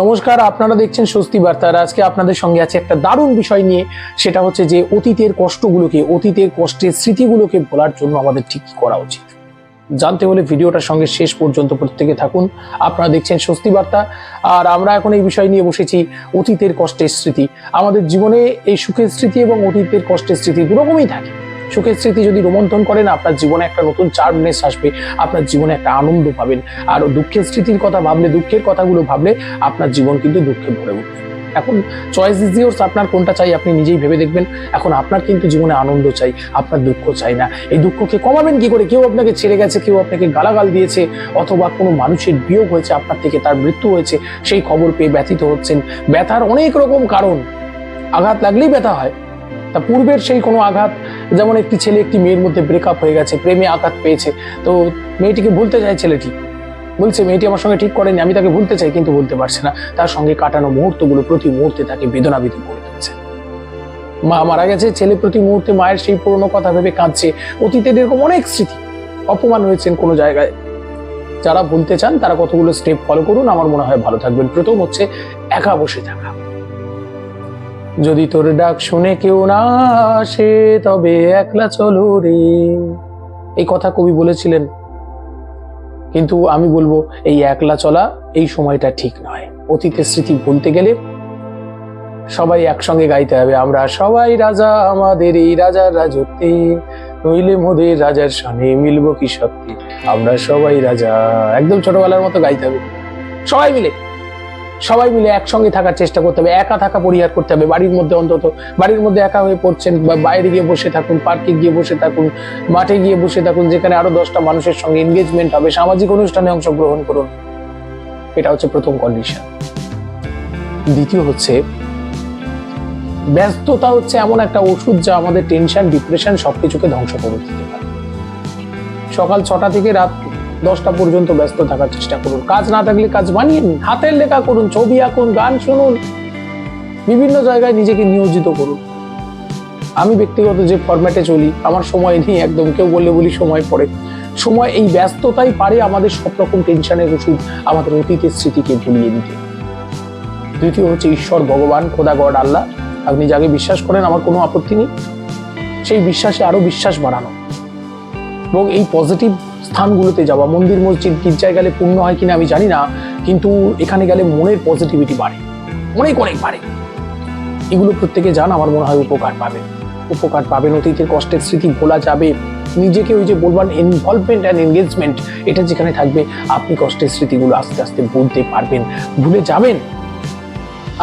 নমস্কার, আপনারা দেখছেন স্বস্তি বার্তা। আজকে আপনাদের সঙ্গে আছে একটা দারুণ বিষয় নিয়ে, সেটা হচ্ছে যে অতীতের কষ্টগুলোকে, অতীতের কষ্টের স্মৃতিগুলোকে ভোলার জন্য আমাদের ঠিক করা উচিত। জানতে হলে ভিডিওটার সঙ্গে শেষ পর্যন্ত প্রত্যেকে থাকুন। আপনারা দেখছেন স্বস্তি বার্তা, আর আমরা এখন এই বিষয় নিয়ে বসেছি অতীতের কষ্টের স্মৃতি। আমাদের জীবনে এই সুখের স্মৃতি এবং অতীতের কষ্টের স্মৃতি দুরকমই থাকে। সুখের স্মৃতি যদি রোমন্থন করেন, আপনার জীবনে একটা নতুন চার্মনেস আসবে, আপনার জীবনে একটা আনন্দ পাবেন। আর দুঃখের স্মৃতির কথা ভাবলে, দুঃখের কথাগুলো ভাবলে, আপনার জীবন কিন্তু দুঃখে ভরে উঠবে। এখন চয়েস ইজ ইয়োর্স আপনার কোনটা চাই আপনি নিজেই ভেবে দেখবেন। এখন আপনার কিন্তু জীবনে আনন্দ চাই, আপনার দুঃখ চাই না। এই দুঃখকে কমাবেন কি করে? কেউ আপনাকে ছেড়ে গেছে, কেউ আপনাকে গালাগাল দিয়েছে, অথবা কোনো মানুষের বিয়োগ হয়েছে, আপনার থেকে তার মৃত্যু হয়েছে, সেই খবর পেয়ে ব্যথিত হচ্ছেন। ব্যথার অনেক রকম কারণ। আঘাত লাগলেই ব্যথা হয়। তা পূর্বের সেই কোনো আঘাত, যেমন একটি ছেলে একটি মেয়ের মধ্যে ব্রেকআপ হয়ে গেছে, প্রেমে আঘাত পেয়েছে, তো মেয়েটিকে ভুলতে চায় ছেলেটি। বলছে, মেয়েটি আমার সঙ্গে ঠিক করেনি, আমি তাকে ভুলতে চাই, কিন্তু বলতে পারছে না। তার সঙ্গে কাটানো মুহূর্তগুলো প্রতি মুহূর্তে তাকে বেদনাবিধি করে দিচ্ছে মা মারা গেছে, ছেলে প্রতি মুহূর্তে মায়ের সেই পুরনো কথা ভেবে কাঁদছে। অতীতের এরকম অনেক স্মৃতি, অপমান হয়েছেন কোনো জায়গায়। যারা ভুলতে চান, তারা কতগুলো স্টেপ ফলো করুন। আমার মনে হয় ভালো থাকবেন। প্রথম হচ্ছে একা বসে থাকা। যদি তোর ডাক শুনে কেউ না আসে, তবে একলা চলো রে এই কথা কবি বলেছিলেন। কিন্তু আমি বলব, এই একলা চলা এই সময়টা ঠিক নয়। অতীতের স্মৃতি ভুলতে গেলে সবাই একসঙ্গে গাইতে হবে। আমরা সবাই রাজা, আমাদের এই রাজার রাজত্বে। নইলে মোদের রাজার সনে মিলবো কি সত্যি? আমরা সবাই রাজা। একদম ছোটবেলার মতো গাইতে হবে। সবাই মিলে সবাই মিলে একসঙ্গে থাকার চেষ্টা করতে হবে, একা থাকা পরিহার করতে হবে। বাড়ির মধ্যে অন্তত, বাড়ির মধ্যে একা হয়ে পড়ছেন বা বাইরে গিয়ে বসে থাকুন, পার্কে গিয়ে বসে থাকুন, মাঠে গিয়ে বসে থাকুন, যেখানে আরও দশটা মানুষের সঙ্গে এনগেজমেন্ট হবে, সামাজিক অনুষ্ঠানে অংশগ্রহণ করুন। এটা হচ্ছে প্রথম কন্ডিশন দ্বিতীয় হচ্ছে, ব্যস্ততা হচ্ছে এমন একটা ওষুধ যা আমাদের টেনশন ডিপ্রেশন সবকিছুকে ধ্বংস করে দিতে পারে। সকাল ছটা থেকে রাত দশটা পর্যন্ত ব্যস্ত থাকার চেষ্টা করুন। কাজ না থাকলে কাজ বানিয়ে নিন। হাতের লেখা করুন, ছবি আঁকুন, গান শুনুন। বিভিন্ন জায়গায় নিজেকে নিয়োজিত করুন। আমি ব্যক্তিগত যে ফরম্যাটে চলি, আমার সময় নেই একদম। কেউ বললে বলি সময় পড়ে। সময় এই ব্যস্ততাই পারে আমাদের সব রকম টেনশনের ওষুধ, আমাদের অতীতের স্মৃতিকে ভুলিয়ে দিতে। দ্বিতীয় হচ্ছে ঈশ্বর, ভগবান, খোদা, গড, আল্লাহ। আপনি যাকে বিশ্বাস করেন, আমার কোনো আপত্তি নেই। সেই বিশ্বাসে আরও বিশ্বাস বাড়ানো। এবং এই পজিটিভ স্থানগুলোতে যাওয়া, মন্দির, মসজিদ গির্জায় গেলে পূর্ণ হয় কিনা আমি জানি না, কিন্তু এখানে গেলে মনের পজিটিভিটি বাড়ে, অনেক অনেক বাড়ে। এগুলো প্রত্যেকে যান আমার মনে হয় উপকার পাবেন উপকার পাবেন, অতীতের কষ্টের স্মৃতি ভোলা যাবে। নিজেকে ওই যে বলবেন ইনভলভমেন্ট অ্যান্ড এনগেজমেন্ট এটা যেখানে থাকবে, আপনি কষ্টের স্মৃতিগুলো আস্তে আস্তে ভুলতে পারবেন, ভুলে যাবেন।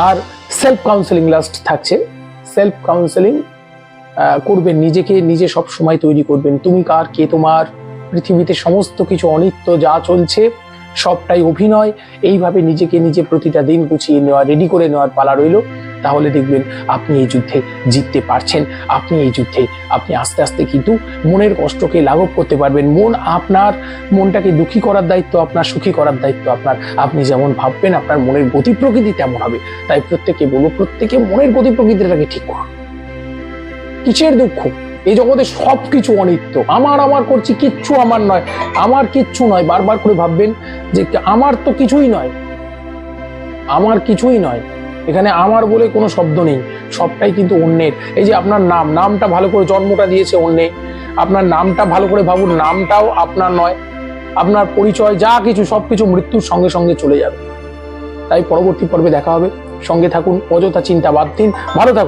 আর সেলফ কাউন্সেলিং লাস্ট থাকছে। সেলফ কাউন্সেলিং করবেন, নিজেকে নিজে সব সময় তৈরি করবেন। তুমি কার, কে তোমার? পৃথিবীতে সমস্ত কিছু অনিত্য যা চলছে, সবটাই অভিনয়। এইভাবে নিজেকে নিজে প্রতিটা দিন গুছিয়ে নেওয়া রেডি করে নেওয়ার পালা রইল। তাহলে দেখবেন আপনি এই যুদ্ধে জিততে পারছেন। আপনি এই যুদ্ধে, আপনি আস্তে আস্তে কিন্তু মনের কষ্টকে লাঘব করতে পারবেন। মন আপনার, মনটাকে দুঃখী করার দায়িত্ব আপনার, সুখী করার দায়িত্ব আপনার। আপনি যেমন ভাববেন আপনার মনের গতি প্রকৃতি তেমন হবে। তাই প্রত্যেকে বলব, প্রত্যেকে মনের গতি প্রকৃতিটাকে ঠিক করুন। কিসের দুঃখ? এই জগতে সব কিছু অনিত্য। আমার আমার করছি, কিচ্ছু আমার নয়। আমার কিচ্ছু নয়। বারবার করে ভাববেন যে আমার তো কিছুই নয়। আমার কিছুই নয়। এখানে আমার বলে কোনো শব্দ নেই। সবটাই কিন্তু অন্যের। এই যে আপনার নাম, নামটা ভালো করে জন্মটা দিয়েছে অন্যে। আপনার নামটা ভালো করে ভাবুন, নামটাও আপনার নয়। আপনার পরিচয়, যা কিছু, সবকিছু মৃত্যুর সঙ্গে সঙ্গে চলে যাবে। তাই পরবর্তী পর্বে দেখা হবে। সঙ্গে থাকুন, অযথা চিন্তা বাদ দিন। ভালো থাকুন।